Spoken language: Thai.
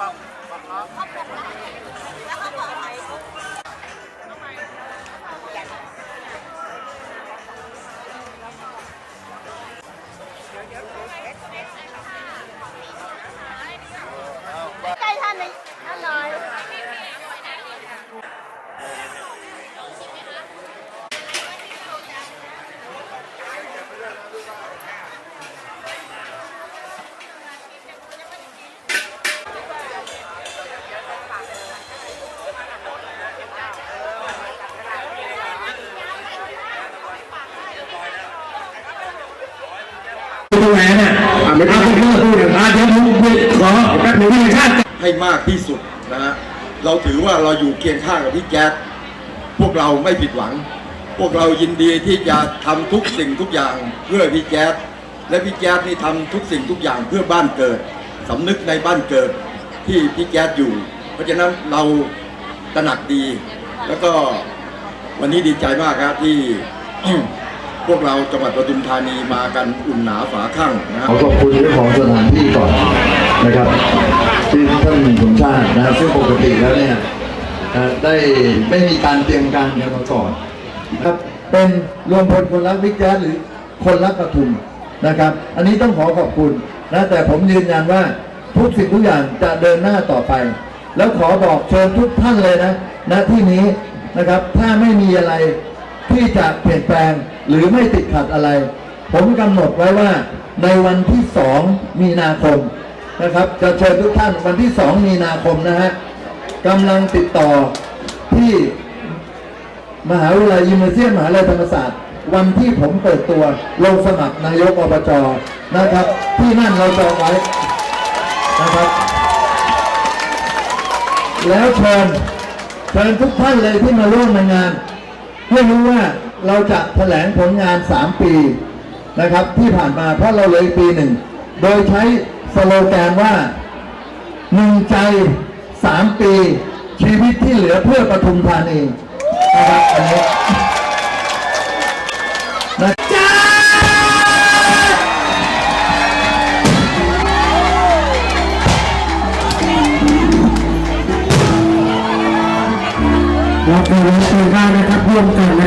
ใกล้ท่านนี้น่านหน่อย ไม่ได้พูดพูดอาเดี๋ยวผมขอแป๊บหนึงพี่ชาติให้มากที่สุดนะฮะเราถือว่าเราอยู่เคียงข้างกับพี่แจ๊ดพวกเราไม่ผิดหวัง พวกเรายินดีที่จะทำทุกสิ่งทุกอย่างเพื่อพี่แจ๊ดและพี่แจ๊ดนี่ทำทุกสิ่งทุกอย่างเพื่อบ้านเกิดสำนึกในบ้านเกิดที่พี่แจ๊ดอยู่ เพราะฉะนั้นเราตระหนักดี แล้วก็วันนี้ดีใจมากครับที่ วกเราจังหวัดปทุมธานีมากันอุ่นหนาฝาข้างนะครับอขอบคุณเรื่องของสถานที่ก่อนนะครับที่ท่านสมชาตินะซึ่งปกติแล้วเนี่ยได้ไม่มีการเตรียมการกันมาก่อนนะครับเป็นรวมพลคนรักบิ๊กแจ๊สหรือคนรักปทุมนะครับ อันนี้ต้องขอขอบคุณนะแต่ผมยืนยันว่าทุกสิ่งทุกอย่างจะเดินหน้าต่อไป แล้วขอบอกเชิญทุกท่านเลยนะณที่นี้นะครับถ้าไม่มีอะไร ที่จะเปลี่ยนแปลงหรือไม่ติดขัดอะไร ผมกำหนดไว้ว่าในวันที่สองมีนาคมนะครับ จะเชิญทุกท่านวันที่สองมีนาคมนะฮะกำลังติดต่อที่มหาวิทยาลัยยูนิเวอร์ซิตี้มหาวิทยาลัยธรรมศาสตร์ วันที่ผมเปิดตัวลงสมัครนายกอบจนะครับ ที่นั่นเราจองไว้นะครับ แล้วเชิญเชิญทุกท่านเลยที่มาร่วมในงาน เพื่อรู้ว่าเราจะแถลงผลงาน 3 ปีนะครับ ที่ผ่านมาเพราะเราเลยปีหนึ่ง โดยใช้สโลแกนว่าหนึ่งใจ 3 ปี ชีวิตที่เหลือเพื่อปทุมธานีนะครับอันนี้นะเราเป็นรัฐบาลนะครับ 我不